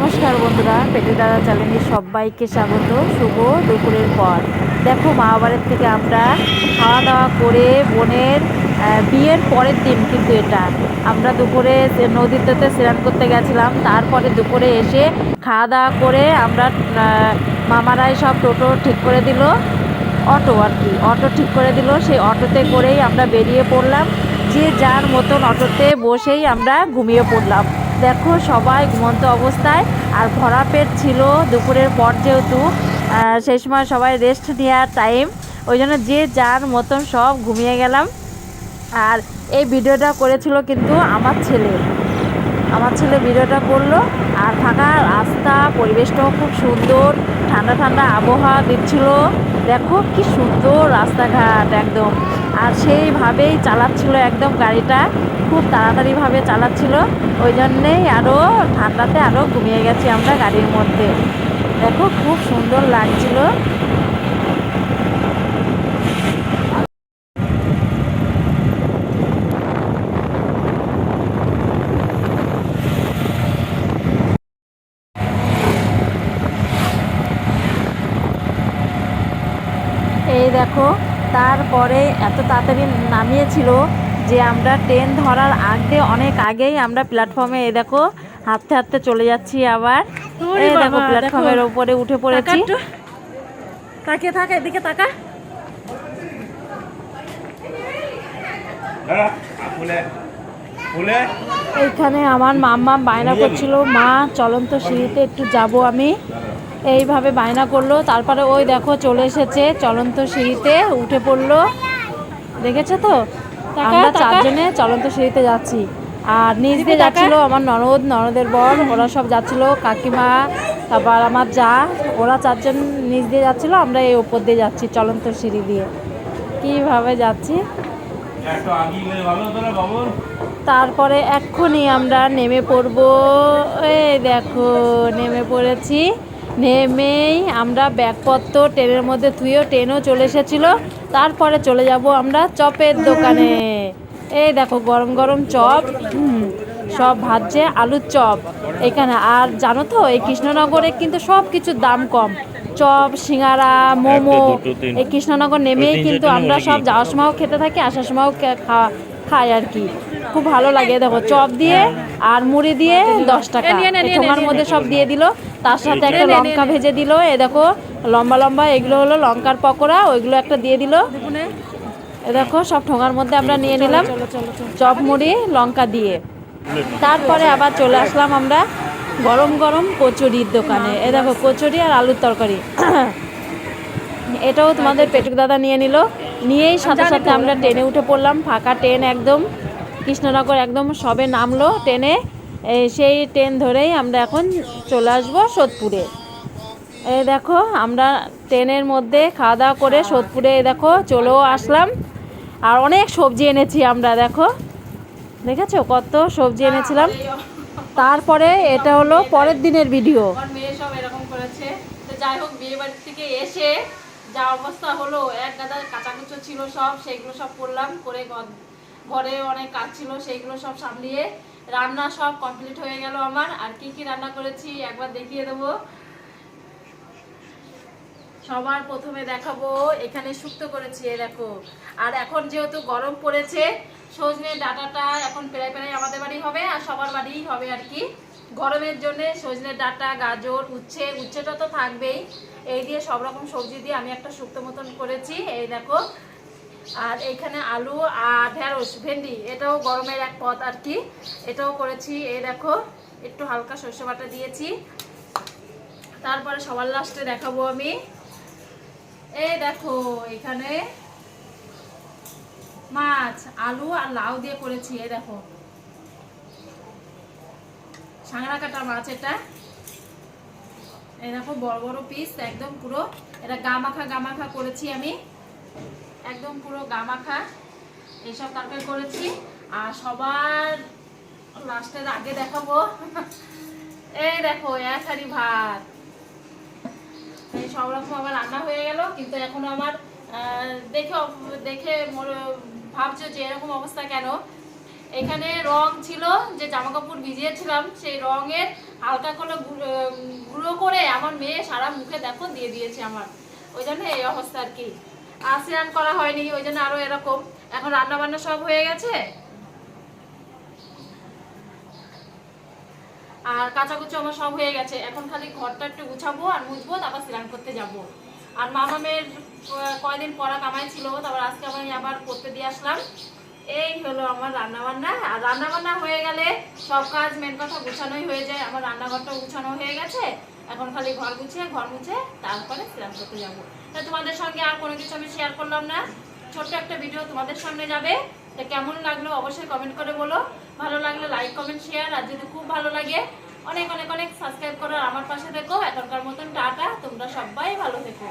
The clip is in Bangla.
নমস্কার বন্ধুরা, পেটে দাদা চ্যানেলে সবাইকে স্বাগত। শুভ দুপুরের পর। দেখো মহাবারের থেকে আমরা খাওয়া দাওয়া করে বোনের বিয়ের পরের দিন কিন্তু এটা। আমরা দুপুরে নদীতে স্নান করতে গেছিলাম। তারপরে দুপুরে এসে খাওয়া দাওয়া করে আমরা মামারাই সব টোটো ঠিক করে দিল। অটো আর কি, অটো ঠিক করে দিল। সেই অটোতে করেই আমরা বেরিয়ে পড়লাম। যে যার মতন অটোতে বসেই আমরা ঘুমিয়ে পড়লাম। দেখো সবাই ঘুমন্ত অবস্থায়, আর ভরা পেট ছিল দুপুরের পর যেহেতু সেই সময় সবাই রেস্ট নেওয়ার টাইম ওই জন্য যে যার মতন সব ঘুমিয়ে গেলাম। আর এই ভিডিওটা করেছিল কিন্তু আমার ছেলে। আমার ছেলে ভিডিওটা করল, আর ফাঁকা রাস্তা, পরিবেশটাও খুব সুন্দর। ঠান্ডা ঠান্ডা আবহাওয়া দিচ্ছিল। দেখো কি সুন্দর রাস্তাঘাট একদম। আর সেইভাবেই চালাচ্ছিল একদম গাড়িটা, খুব তাড়াতাড়িভাবে চালাচ্ছিল। ওই জন্যেই আরও ঠান্ডাতে আরও ঘুমিয়ে গেছি আমরা গাড়ির মধ্যে। দেখো, খুব সুন্দর লাগছিল। এই দেখো তারপরে এত তাড়াতাড়ি নামিয়েছিল যে আমরা ট্রেন ধরার আগে অনেক আগেই আমরা প্ল্যাটফর্মে এই দেখো হাঁটতে হাঁটতে চলে যাচ্ছি আবার। এই দেখো প্ল্যাটফর্মের উপরে উঠে পড়েছি। তাকে থাক এদিকে তাকা। এইখানে আমার মাম্মা বায়না করছিল মা চলন্ত সিঁড়িতে একটু যাব আমি। এইভাবে বায়না করল। তারপরে ওই দেখো চলে এসেছে চলন্ত সিঁড়িতে উঠে পড়ল। দেখেছ তো? আমরা চারজনে চলন্ত সিঁড়িতে যাচ্ছি। আর নিচ দিয়ে। যাচ্ছিল আমার ননদ ননদের বর ওরা সব যাচ্ছিল কাকিমা তারপর আমার যা ওরা চারজন নিচ দিয়ে যাচ্ছিল আমরা এই ওপর দিয়ে যাচ্ছি চলন্ত সিঁড়ি দিয়ে। কীভাবে যাচ্ছি? তারপরে এক্ষুনি আমরা নেমে পড়ব। এই দেখো নেমে পড়েছি। নেমেই আমরা ব্যাগপত্র ট্রেনের মধ্যে থুয়েও ট্রেনও চলে এসেছিল। তারপরে চলে যাব আমরা চপের দোকানে। এই দেখো গরম গরম চপ হুম, সব ভাজছে আলুর চপ। এখানে আর জানো তো এই কৃষ্ণনগরে কিন্তু সব কিছুর দাম কম। চপ সিঙ্গারা মোমো এই কৃষ্ণনগর নেমেই কিন্তু আমরা সব যাওয়ার সময়ও খেতে থাকি আসার সময়ও খে- খাওয়া খাই আর কি। খুব ভালো লাগে দেখো চপ দিয়ে আর মুড়ি দিয়ে দশ টাকা। নিয়ে মধ্যে সব দিয়ে দিল। তার সাথে একটা লঙ্কা ভেজে দিল এ দেখো লম্বা লম্বা এগুলো হলো লঙ্কার পকোড়া ওইগুলো একটা দিয়ে দিল। এ দেখো সব ঠোঙার মধ্যে আমরা নিয়ে নিলাম চপ মুড়ি লঙ্কা দিয়ে। তারপরে আবার চলে আসলাম আমরা গরম গরম কচুরির দোকানে। এ দেখো কচুরি আর আলুর তরকারি। এটাও তোমাদের পেটুক দাদা নিয়ে নিল। নিয়েই সাথে সাথে আমরা ট্রেনে উঠে পড়লাম ফাঁকা ট্রেন একদম। কৃষ্ণনগর একদম সবে নামলো ট্রেনে। সেই ট্রেন ধরেই আমরা এখন চলে আসব সোদপুরে। এই দেখো, আমরা ট্রেনের মধ্যে খাওয়া দাওয়া করে সোদপুরে, দেখো, চলেও আসলাম। আর অনেক সবজি এনেছি আমরা, দেখো। দেখেছ কত সবজি এনেছিলাম? তারপরে এটা হলো পরের দিনের ভিডিও। সব এরকম করেছে। তো যাই হোক বিয়ে বাড়ি থেকে এসে যা অবস্থা হলো, এক গাদা ছিল সব, সেইগুলো সব করলাম, করে ঘরে অনেক কাজ ছিল, সেইগুলো সব সামলিয়ে রান্না সব কমপ্লিট হয়ে গেল আমার। আর কি কি রান্না করেছি একবার দেখিয়ে দেবো। সবার প্রথমে দেখাবো, এখানে শুক্তো করেছি দেখো। আর এখন যেহেতু গরম পড়েছে, সজনে ডাটাটা এখন প্রায় প্রায় আমাদের বাড়ি হবে আর সবার বাড়িই হবে আর কি। গরমের জন্য সজনে ডাটা, গাজর, উচ্ছে, উচ্ছেটা তো থাকবেই। এই দিয়ে সব রকম সবজি দিয়ে আমি একটা শুক্তো মতন করেছি, এই দেখো। আর এখানে আলু আর ঢেঁড়স, ভেন্ডি, এটাও গরমের এক পথ আর কি। এটাও করেছি, এই দেখো, একটু হালকা সর্ষে বাটা দিয়েছি। তারপরে সবার লাস্টে দেখাবো আমি। এই দেখো, এখানে মাছ, আলু আর লাউ দিয়ে করেছি, এই দেখো। সাংরা কাটা মাছ এটা। এই দেখো, বড় বড় পিস একদম পুরো। এটা গামাখা গামাখা করেছি আমি। একদম পুরো গামাখা। এইসব তরকারি করেছি। আর সবার লাস্টের আগে দেখাবো। এই দেখো, এক হাঁড়ি ভাত। এই সব রকম আমার রান্না হয়ে গেল, কিন্তু এখন আমার দেখে দেখে ভাবছ যে এরকম অবস্থা কেন? এখানে রং ছিল, যে জামা কাপড় ভিজিয়েছিলাম, সেই রঙের হালকা করে গুঁড়ো করে আমার মেয়ে সারা মুখে দেখো দিয়ে দিয়েছে আমার। ওই জন্য এই অবস্থা আর কি। স্নান করা হয়নি, ওই জন্য আরও এরকম। এখন রান্না বান্না সব হয়ে গেছে? আর কাঁচা কাচাকুচো আমার সব হয়ে গেছে। এখন খালি ঘরটা একটু গুছাবো আর মুছবো, তারপর স্নান করতে যাব। আর মামামের কয়দিন পড়া কামাই ছিল, তারপর আজকে আমি আবার করতে দিয়ে আসলাম। এই হলো আমার রান্না বান্না আর রান্না বান্না হয়ে গেলে সব কাজ মেন কথা গুছানোই হয়ে যায়। আমার রান্নাঘরটা গুছানো হয়ে গেছে। এখন খালি ঘর গুছিয়ে, ঘর মুছে তারপরে স্নান করতে যাব। তা তোমাদের সঙ্গে আর কোনো কিছু আমি শেয়ার করলাম না। ছোট্ট একটা ভিডিও তোমাদের সামনে যাবে। তা কেমন লাগল অবশ্যই কমেন্ট করে বলো। ভালো লাগলে লাইক কমেন্ট শেয়ার আর যদি খুব ভালো লাগে, অনেক অনেক অনেক সাবস্ক্রাইব করো। আর আমার পাশে দেখো। এখনকার মতন টাটা। তোমরা সবাই ভালো থেকো।